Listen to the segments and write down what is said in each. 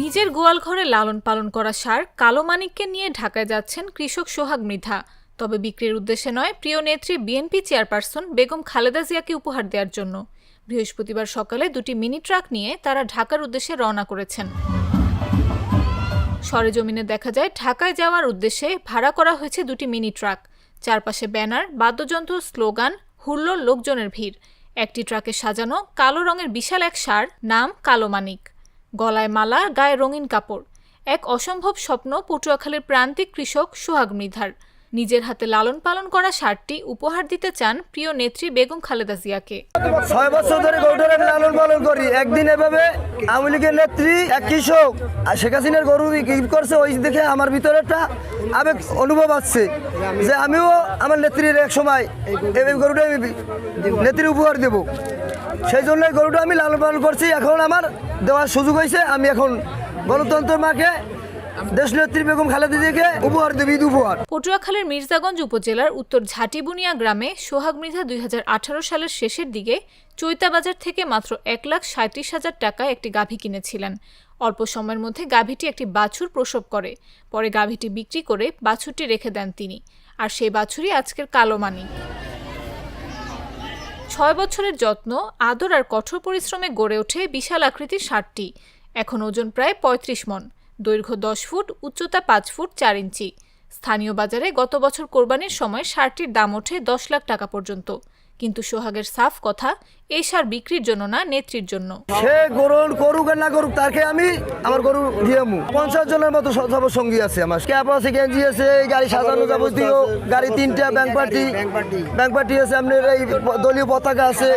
নিজের গোয়াল ঘরে লালন পালন করা সার কালো মানিককে নিয়ে ঢাকায় যাচ্ছেন কৃষক সোহাগ মৃধা। তবে বিক্রির উদ্দেশ্যে নয়, প্রিয় নেত্রী বিএনপি চেয়ারপারসন বেগম খালেদা জিয়াকে উপহার দেওয়ার জন্য। বৃহস্পতিবার সকালে দুটি মিনি ট্রাক নিয়ে তারা ঢাকার উদ্দেশ্যে রওনা করেছেন। সরেজমিনে দেখা যায়, ঢাকায় যাওয়ার উদ্দেশ্যে ভাড়া করা হয়েছে দুটি মিনি ট্রাক। চারপাশে ব্যানার, বাদ্যযন্ত্র, স্লোগান, হুল্লোড় লোকজনের ভিড়। একটি ট্রাকে সাজানো কালো রঙের বিশাল এক সার, নাম কালো মানিক। গলায় মালা, গায়ে রঙিন কাপড়। এক অসম্ভব স্বপ্ন পটুয়াখালীর প্রান্তিক কৃষক সোহাগ মৃধার। নিজের হাতে লালন পালন করা সারটি উপহার দিতে চান প্রিয় নেত্রী বেগম খালেদা জিয়াকে। ছয় বছর ধরে গরুটার লালন পালন করি। একদিন এভাবে আওয়ামী লীগের নেত্রী, এক কৃষক, আর শেখ হাসিনার গরু গিফট করছে, ওই দেখে আমার ভিতরে একটা আবেগ অনুভব আসছে যে আমিও আমার নেত্রীর এক সময় এই গরুটা আমি নেত্রীর উপহার দেব। সেই জন্য গরুটা আমি লালন পালন করছি। এখন আমার দেওয়ার সুযোগ হয়েছে। আমি এখন গণতন্ত্র মাকে দেশ নেত্রী বেগম খালেদা উপহার দেবি উপহার। পটুয়াখালীর মির্জাগঞ্জ উপজেলার উত্তর ঝাটিবুনিয়া গ্রামে সোহাগ মৃধা দুই হাজার আঠারো সালের শেষের দিকে চৈতাবাজার থেকে মাত্র এক লাখ সাঁত্রিশ হাজার টাকায় একটি গাভী কিনেছিলেন। অল্প সময়ের মধ্যে গাভীটি একটি বাছুর প্রসব করে। পরে গাভীটি বিক্রি করে বাছুরটি রেখে দেন তিনি। আর সেই বাছুরই আজকের কালো মানিক। ছয় বছরের যত্ন, আদর আর কঠোর পরিশ্রমে গড়ে ওঠে বিশাল আকৃতির ষাটটি। এখন ওজন প্রায় পঁয়ত্রিশ মন। দৈর্ঘ্য দশ ফুট, উচ্চতা পাঁচ ফুট চার ইঞ্চি। স্থানীয় বাজারে গত বছর কোরবানির সময় সারটির দাম ওঠে দশ লাখ টাকা পর্যন্ত। কিন্তু সোহাগের সাফ কথা এই সার বিক্রির জন্য না নেত্রীর জন্য। সে গ্রহণ করুক না করুক তাকে আমি আমার গরু দিয়ামু পঞ্চাশ জনের মতো সব সঙ্গী আছে আমার। ক্যাপ আছে গেঞ্জি আছে এই গাড়ি সাজানো যাবতীয় গাড়ি তিনটা ব্যাংক পার্টি ব্যাংক পার্টি আছে আপনার এই দলীয় পতাকা আছে।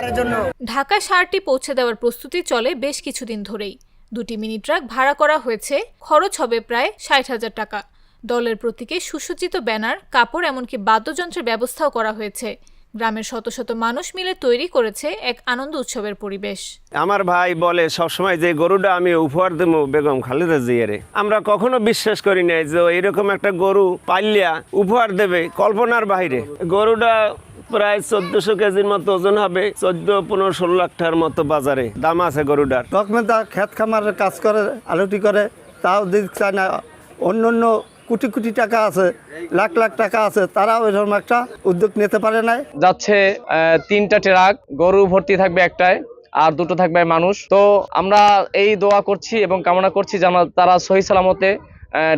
ঢাকায় সারটি পৌঁছে দেওয়ার প্রস্তুতি চলে বেশ কিছুদিন ধরেই। দুটি মিনি ট্রাক ভাড়া করা হয়েছে খরচ হবে প্রায় ষাট হাজার টাকা। দলের প্রতীকে সুসজ্জিত ব্যানার কাপড় এমনকি বাদ্যযন্ত্রের ব্যবস্থাও করা হয়েছে। গ্রামের শত শত মানুষ মিলে তৈরি করেছে এক আনন্দ উৎসবের পরিবেশ। আমার ভাই বলে সবসময় যে গরুটা আমি উপহার দেবো বেগম খালেদা জিয়ারে। আমরা কখনো বিশ্বাস করি নাই যে এরকম একটা গরু পাইলিয়া উপহার দেবে কল্পনার বাইরে গরুটা প্রায় চোদ্দশো কেজির মতো ওজন হবে চোদ্দ পনেরো ষোলো লাখ টাকার মতো বাজারে। দাম আছে গরুটার। ডকুমেন্টটা খেত খামারের কাজ করে আলুটি করে তাও দিক চায় না। অন্য অন্য কোটি কোটি টাকা আছে লাখ লাখ টাকা আছে তারাও এরকম একটা উদ্যোগ নিতে পারে নাই। যাচ্ছে তিনটা ট্রাক গরু ভর্তি থাকবে একটায় আর দুটো থাকবে মানুষ। তো আমরা এই দোয়া করছি এবং কামনা করছি যেন তারা সহি সালামতে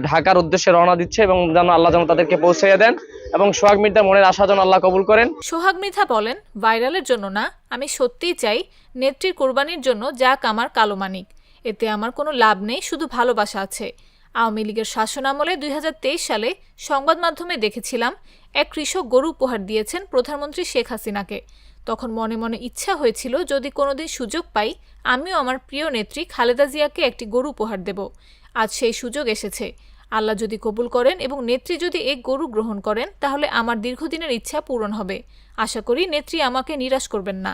ঢাকার উদ্দেশ্যে রওনা দিচ্ছে এবং যেন আল্লাহ যেন তাদেরকে পৌঁছে দেন এবং সোহাগ মির্জার মনের আশা যেন আল্লাহ কবুল করেন। সোহাগ মৃধা বলেন ভাইরালের জন্য না আমি সত্যিই চাই নেত্রীর কোরবানির জন্য যাক আমার কালো মানিক। এতে আমার কোনো লাভ নেই শুধু ভালোবাসা আছে। আওয়ামী লীগের শাসনামলে দুই হাজার তেইশ সালে সংবাদ মাধ্যমে দেখেছিলাম, এক কৃষক গরু উপহার দিয়েছেন প্রধানমন্ত্রী শেখ হাসিনাকে। তখন মনে মনে ইচ্ছা হয়েছিল, যদি কোনোদিন সুযোগ পাই, আমিও আমার প্রিয় নেত্রী খালেদা জিয়াকে একটি গরু উপহার দেব। আজ সেই সুযোগ এসেছে। আল্লাহ যদি কবুল করেন এবং নেত্রী যদি এক গরু গ্রহণ করেন, তাহলে আমার দীর্ঘদিনের ইচ্ছা পূরণ হবে। আশা করি নেত্রী আমাকে নিরাশ করবেন না।